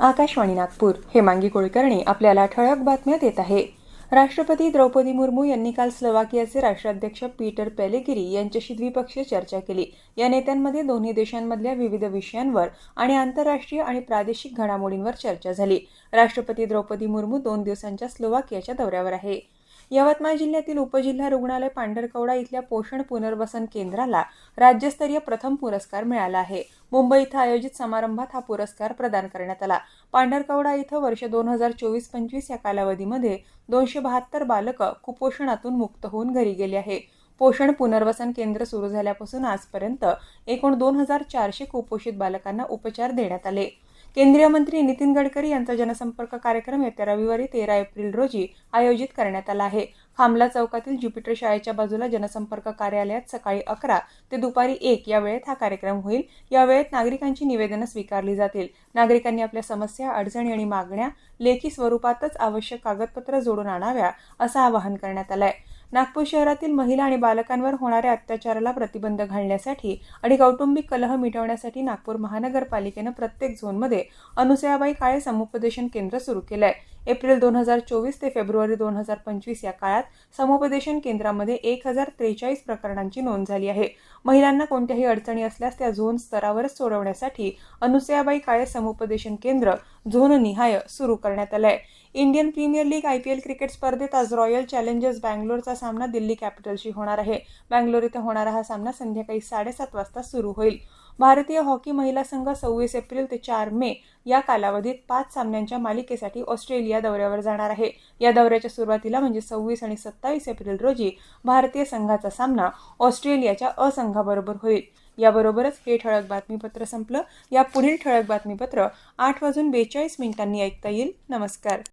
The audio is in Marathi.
आकाशवाणी नागपूर. हेमांगी कुलकर्णी आपल्याला ठळक बातम्या देत आहे. राष्ट्रपती द्रौपदी मुर्मू यांनी काल स्लोवाकियाचे राष्ट्राध्यक्ष पीटर पेलेगिरी यांच्याशी द्विपक्षीय चर्चा केली. या नेत्यांमध्ये दोन्ही देशांमधल्या विविध विषयांवर आणि आंतरराष्ट्रीय आणि प्रादेशिक घडामोडींवर चर्चा झाली. राष्ट्रपती द्रौपदी मुर्मू दोन दिवसांच्या स्लोवाकियाच्या दौऱ्यावर आहे. यवतमाळ जिल्ह्यातील उपजिल्हा रुग्णालय पांढरकवडा इथल्या पोषण पुनर्वसन केंद्राला राज्यस्तरीय प्रथम पुरस्कार मिळाला आहे. मुंबई इथं आयोजित समारंभात हा पुरस्कार प्रदान करण्यात आला. पांढरकवडा इथं वर्ष दोन हजार चोवीस पंचवीस या कालावधीमध्ये दोनशे बहात्तर बालकं कुपोषणातून मुक्त होऊन घरी गेली आहे. पोषण पुनर्वसन केंद्र सुरू झाल्यापासून आजपर्यंत एकूण दोन हजार चारशे कुपोषित बालकांना उपचार देण्यात आले. केंद्रीय मंत्री नितीन गडकरी यांचा जनसंपर्क कार्यक्रम येत्या रविवारी तेरा एप्रिल रोजी आयोजित करण्यात आला आहे. खामला चौकातील ज्युपिटर शाळेच्या बाजूला जनसंपर्क कार्यालयात सकाळी अकरा ते दुपारी एक या वेळेत हा कार्यक्रम होईल. या वेळेत नागरिकांची निवेदनं स्वीकारली जातील. नागरिकांनी आपल्या समस्या अडचणी आणि मागण्या लेखी स्वरूपातच आवश्यक कागदपत्र जोडून आणाव्या असं आवाहन करण्यात आलं आहे नागपूर शहरातील महिला आणि बालकांवर होणाऱ्या अत्याचाराला प्रतिबंध घालण्यासाठी आणि कौटुंबिक कलह मिटवण्यासाठी नागपूर महानगरपालिकेनं प्रत्येक झोनमध्ये अनुसयाबाई काळे समुपदेशन केंद्र सुरू केलंय. एप्रिल दोन हजार चोवीस ते फेब्रुवारी दोन हजार पंचवीस या काळात समुपदेशन केंद्रामध्ये एक हजार त्रेचाळीस प्रकरणांची नोंद झाली आहे. महिलांना कोणत्याही अडचणी असल्यास त्या झोन स्तरावरच सोडवण्यासाठी अनुसयाबाई काळे समुपदेशन केंद्र झोन निहाय सुरू करण्यात आलंय. Indian Premier League I P L cricket स्पर्धेत आज रॉयल चॅलेंजर्स बँगलोरचा सामना दिल्ली कॅपिटलशी होणार आहे. बँगलोर इथं होणारा हा सामना संध्याकाळी साडेसात वाजता सुरू होईल. भारतीय हॉकी महिला संघ सव्वीस एप्रिल ते चार मे या कालावधीत पाच सामन्यांच्या मालिकेसाठी ऑस्ट्रेलिया दौऱ्यावर जाणार आहे. या दौऱ्याच्या सुरुवातीला म्हणजे सव्वीस आणि सत्तावीस एप्रिल रोजी भारतीय संघाचा सामना ऑस्ट्रेलियाच्या असंघाबरोबर होईल. याबरोबरच हे ठळक बातमीपत्र संपलं. या पुढील ठळक बातमीपत्र आठ वाजून बेचाळीस मिनिटांनी ऐकता येईल. नमस्कार.